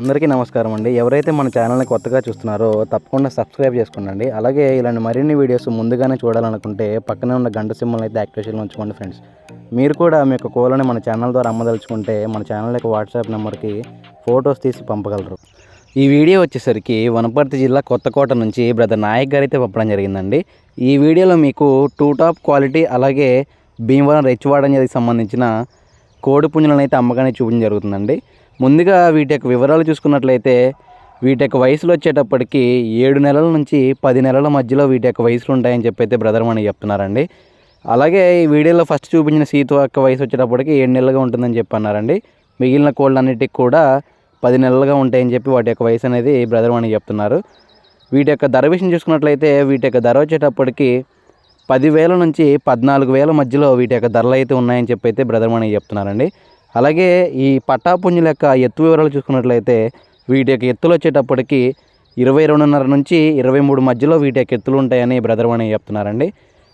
అందరికీ నమస్కారం అండి. ఎవరైతే మన ఛానల్ని కొత్తగా చూస్తున్నారో తప్పకుండా సబ్స్క్రైబ్ చేసుకోండి అలాగే ఇలాంటి మరిన్ని వీడియోస్ ముందుగానే చూడాలనుకుంటే పక్కనే ఉన్న గంట సింబల్ అయితే యాక్టివేషన్లో ఉంచుకోండి ఫ్రెండ్స్. మీరు కూడా మీ యొక్క కోళ్ళని మన ఛానల్ ద్వారా అమ్మదలుచుకుంటే మన ఛానల్ యొక్క వాట్సాప్ నెంబర్కి ఫొటోస్ తీసి పంపగలరు. ఈ వీడియో వచ్చేసరికి వనపర్తి జిల్లా కొత్తకోట నుంచి బ్రదర్ నాయక్ గారు అయితే పంపడం జరిగిందండి. ఈ వీడియోలో మీకు టూ టాప్ క్వాలిటీ అలాగే భీమవరం రెచ్చివాడ అనేది సంబంధించిన కోడి పుంజులను అయితే అమ్మకాన్ని చూపించడం జరుగుతుందండి. ముందుగా వీటి యొక్క వివరాలు చూసుకున్నట్లయితే వీటి యొక్క వయసులు వచ్చేటప్పటికి ఏడు నెలల నుంచి పది నెలల మధ్యలో వీటి యొక్క వయసులు ఉంటాయని చెప్పి అయితే బ్రదర్ మనకి చెప్తున్నారండి. అలాగే ఈ వీడియోలో ఫస్ట్ చూపించిన సీత యొక్క వయసు వచ్చేటప్పటికి ఏడు నెలలుగా ఉంటుందని చెప్పి అన్నారండి మిగిలిన కోళ్ళన్నిటికి కూడా పది నెలలుగా ఉంటాయని చెప్పి వాటి యొక్క వయసు అనేది బ్రదర్ మనకి చెప్తున్నారు. వీటి యొక్క ధర విషయం చూసుకున్నట్లయితే వీటి యొక్క ధర వచ్చేటప్పటికి పదివేల నుంచి పద్నాలుగు వేల మధ్యలో వీటి యొక్క ధరలు అయితే ఉన్నాయని చెప్పి అయితే బ్రదర్ మనకి చెప్తున్నారండి. అలాగే ఈ పట్టాపుంజుల యొక్క ఎత్తు వివరాలు చూసుకున్నట్లయితే వీటి యొక్క ఎత్తులు వచ్చేటప్పటికి ఇరవై రెండున్నర నుంచి ఇరవై మూడు మధ్యలో వీటి యొక్క ఎత్తులు ఉంటాయని బ్రదర్ మనకి చెప్తున్నారండి.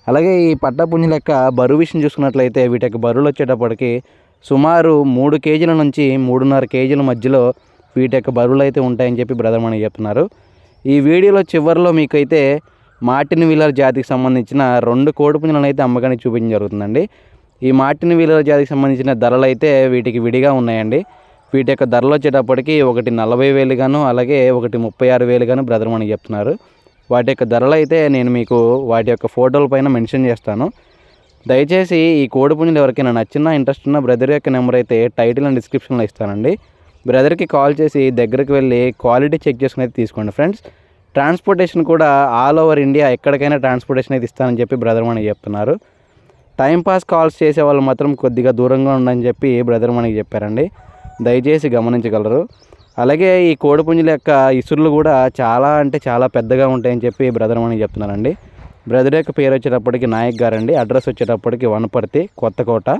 అలాగే ఈ పట్టాపుంజుల యొక్క బరువు విషయం చూసుకున్నట్లయితే వీటి యొక్క బరువులు వచ్చేటప్పటికి సుమారు మూడు కేజీల నుంచి మూడున్నర కేజీల మధ్యలో వీటి యొక్క బరువులు అయితే ఉంటాయని చెప్పి బ్రదర్ మనకి చెప్తున్నారు. ఈ వీడియోలో చివరిలో మీకైతే మార్టిన్ వీలర్ జాతికి సంబంధించిన రెండు కోడి పుంజులను అయితే అమ్మకానికి చూపించడం జరుగుతుందండి. ఈ మార్టిన్ వీలర్ జాతికి సంబంధించిన ధరలు అయితే వీటికి విడిగా ఉన్నాయండి. వీటి యొక్క ధరలు వచ్చేటప్పటికి ఒకటి నలభై వేలుగాను అలాగే ఒకటి ముప్పై ఆరు వేలుగాను బ్రదర్ మనకి చెప్తున్నారు. వాటి యొక్క ధరలు అయితే నేను మీకు వాటి యొక్క ఫోటోల పైన మెన్షన్ చేస్తాను. దయచేసి ఈ కోడి పుంజులు ఎవరికైనా నచ్చినా ఇంట్రెస్ట్ ఉన్న బ్రదర్ యొక్క నెంబర్ అయితే టైటిల్ అండ్ డిస్క్రిప్షన్లో ఇస్తానండి. బ్రదర్కి కాల్ చేసి దగ్గరికి వెళ్ళి క్వాలిటీ చెక్ చేసుకుని అయితే తీసుకోండి ఫ్రెండ్స్. ట్రాన్స్పోర్టేషన్ కూడా ఆల్ ఓవర్ ఇండియా ఎక్కడికైనా ట్రాన్స్పోర్టేషన్ అయితే ఇస్తానని చెప్పి బ్రదర్ మనకి చెప్తున్నారు. టైంపాస్ కాల్స్ చేసే వాళ్ళు మాత్రం కొద్దిగా దూరంగా ఉండని చెప్పి బ్రదర్ మనకి చెప్పారండి. దయచేసి గమనించగలరు. అలాగే ఈ కోడిపుంజుల యొక్క ఇసురులు కూడా చాలా అంటే చాలా పెద్దగా ఉంటాయని చెప్పి బ్రదర్ మనకి చెప్తున్నారండి. బ్రదర్ యొక్క పేరు వచ్చేటప్పటికి నాయక్ గారండి. అడ్రస్ వచ్చేటప్పటికి వనపర్తి కొత్తకోట.